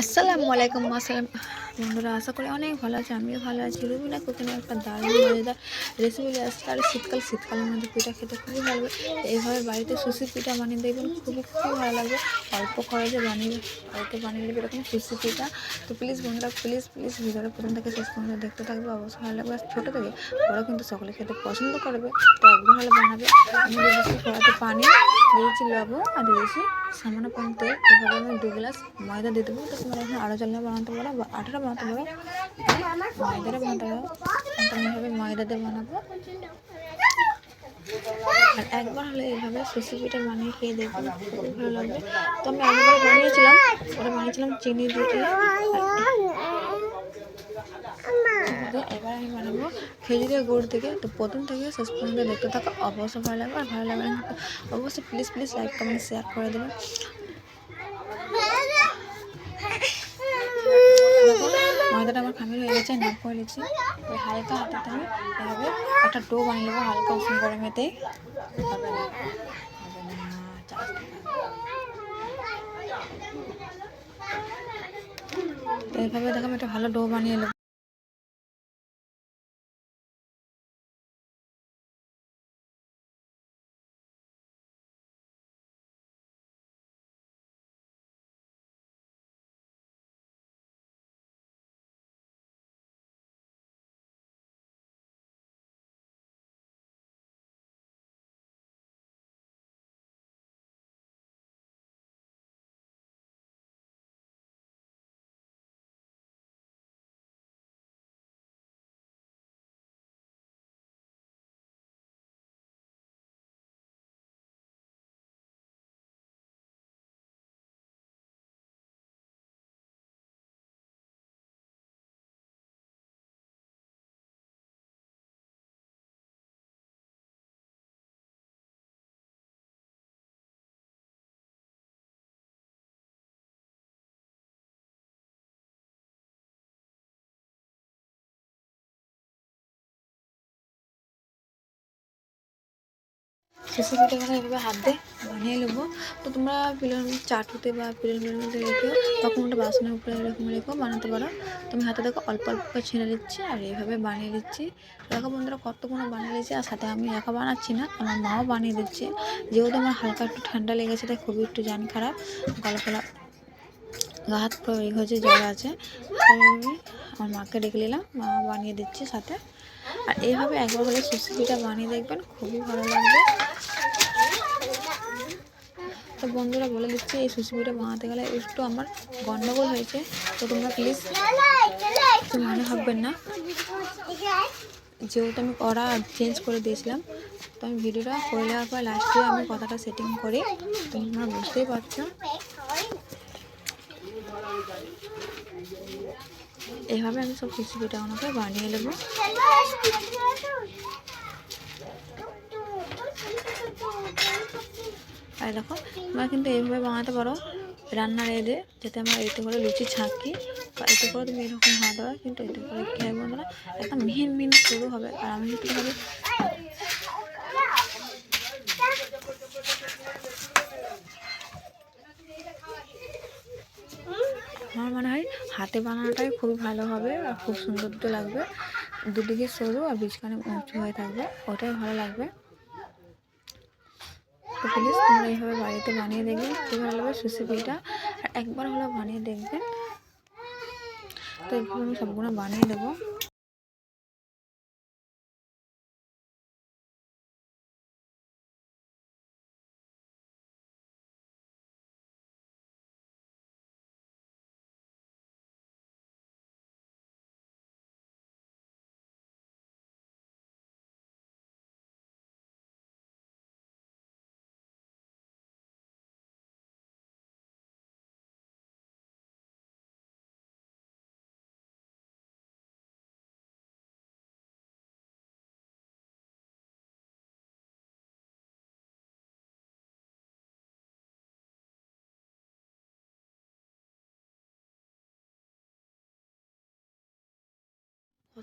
আসসালামু আলাইকুম, আসসালাম। বন্ধুরা, আশা করি অনেক ভালো আছে, আমিও ভালো আছি। রুবিনা কুকিংয়ে একটা দারুণ মজাদার রেসিপি আসছে। আর শীতকাল, শীতকালের মধ্যে পিঠা খেতে খুবই ভালো এইভাবে বাড়িতে সুশি পিঠা বানিয়ে দেখবেন, খুবই খুবই ভালো লাগবে। অল্প খরচে বানিয়ে বাড়িতে বানিয়ে নেবে এরকম সুশি পিঠা। তো প্লিজ বন্ধুরা প্লিজ প্লিজ ভিডিওটা প্রথম থেকে শেষ পর্যন্ত দেখতে থাকবে অবশ্যই ভালো লাগবে। আর ছোটো থেকে বড় কিন্তু সকলে খেতে পছন্দ করবে। তো একবার হলে বানাবে। আমি দিয়েছি কড়াতে পানি দিয়েছি লবণ আর দিয়েছি সামান্য পর্যন্ত এভাবে আমি দু গ্লাস ময়দা দিয়ে দেবো। তো তোমরা এখানে আরও জল বানাতে পারো বা আঠারো বানাতে পারো। ময়দাটা বানাতে পারো। এভাবে ময়দা দিয়ে বানাবো। আর একবার হলে এইভাবে সুশি পিঠা বানিয়ে খেয়ে দেখবেন খুবই ভালো লাগবে। তো আমি একবার বানিয়েছিলাম, ওটা বানিয়েছিলাম চিনি দিয়ে। তো এবার আমি বানাবো খেজুরের গুড় থেকে। তো প্রথম থেকে শেষ পর্যন্ত দেখতে থাকা, অবশ্যই ভালো লাগবে আর ভালো লাগবে না অবশ্যই please please like comment share করে দেখো ময়দাটা আমার খামির হয়ে গেছে নাপ করে নিচ্ছি। হালকা হাতাতে আমি এভাবে একটা ডো বানিয়ে নেব হালকা উষ্ণ গরমেতে এইভাবে দেখো আমি একটা ভালো ডো বানিয়ে নেব। শেষে পিঠাগুলো এভাবে হাত দিয়ে বানিয়ে নেব তো তোমরা পিলার চাটুতে বা পিলার মধ্যে রেখেও তখন কোনোটা বাসনের উপরে এরকম রেখেও বানাতে পারো তুমি হাতে দেখো অল্প অল্প করে ছেড়ে দিচ্ছি আর এইভাবে বানিয়ে দিচ্ছি। দেখো বন্ধুরা কতগুলো বানিয়ে দিচ্ছি আর সাথে আমি একা বানাচ্ছি না, আমার মাও বানিয়ে দিচ্ছে। যেহেতু আমার হালকা একটু ঠান্ডা লেগেছে, তাই খুবই একটু জান খারাপ। গলা ফলা, গা হাত পুরো এই হয়েছে, জ্বর আছে। আমি আমার মাকে ডেকে নিলাম, মা বানিয়ে দিচ্ছে সাথে। আর এইভাবে একবার হলে পিঠা বানিয়ে দেখবেন, খুবই ভালো লাগবে। তো বন্ধুরা বলে দিচ্ছি, এই সুশি পিঠা বানাতে গেলে একটু আমার গন্ডগোল হয়েছে। তো তোমরা প্লিজ মনে ভাববেন না। যেহেতু আমি করা চেঞ্জ করে দিয়েছিলাম, তো আমি ভিডিওটা করে নেওয়ার পর লাস্টে আমি কথাটা সেটিং করি। তোমরা বুঝতেই পারছ। এভাবে আমি সব পিঠা ওনাকে বানিয়ে নেব। আর দেখো, তোমরা কিন্তু এইভাবে বানাতে পারো রান্নার এদে যাতে আমরা এতে করে লুচি ছাঁকি বা এতে করে তুমি এরকম বানাতে পারো কিন্তু এতে করে কী হবে বন্ধুরা একদম মিহিন মিহিন শুরু হবে। আর আমি যদি আমার মনে হয় হাতে বানানোটাই খুব ভালো হবে আর খুব সুন্দর তো লাগবে। দুদিকে সরু আর বীজখানে উঁচু হয়ে থাকবে, ওটাই ভালো লাগবে। তো প্লিজ তোমরা এইভাবে বাড়িতে বানিয়ে দেখবেন খুব ভালো লাগবে রেসিপিটা আর একবার হলো বানিয়ে দেখবেন তো এইভাবে আমি সবগুলো বানিয়ে দেবো।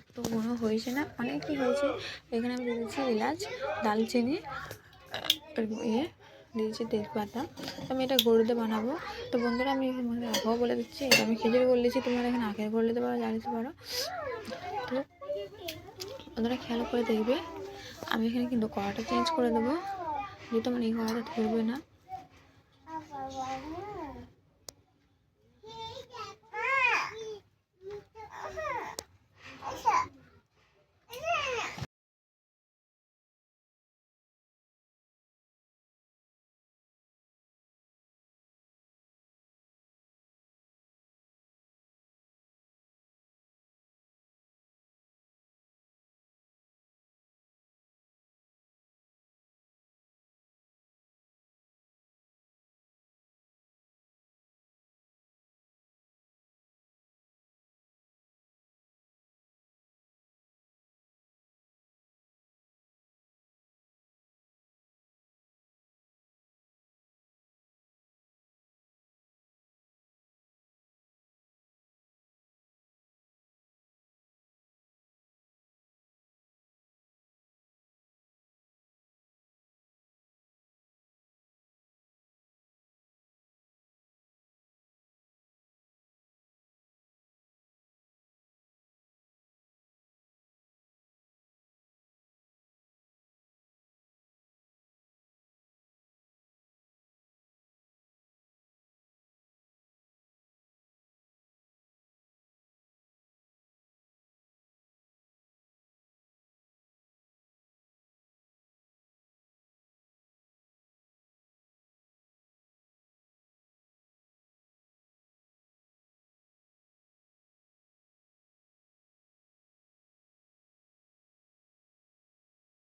কত গুঁড়ো হয়েছে না, অনেকই হয়েছে। এখানে আমি দিয়েছি এলাচ দালচিনি ইয়ে দিয়েছি তেজপাতা। তো আমি এটা গরুতে বানাবো। তো বন্ধুরা, আমি তোমাদের আগেও বলে দিচ্ছি, এটা আমি খেজুরি করে দিয়েছি, তোমরা এখানে আখের করে দিতে পারো দিতে পারো। তো বন্ধুরা, খেয়াল করে দেখবে, আমি এখানে কিন্তু কড়াটা চেঞ্জ করে দেবো। যেহেতু আমার এই কড়াটা ধরবে না।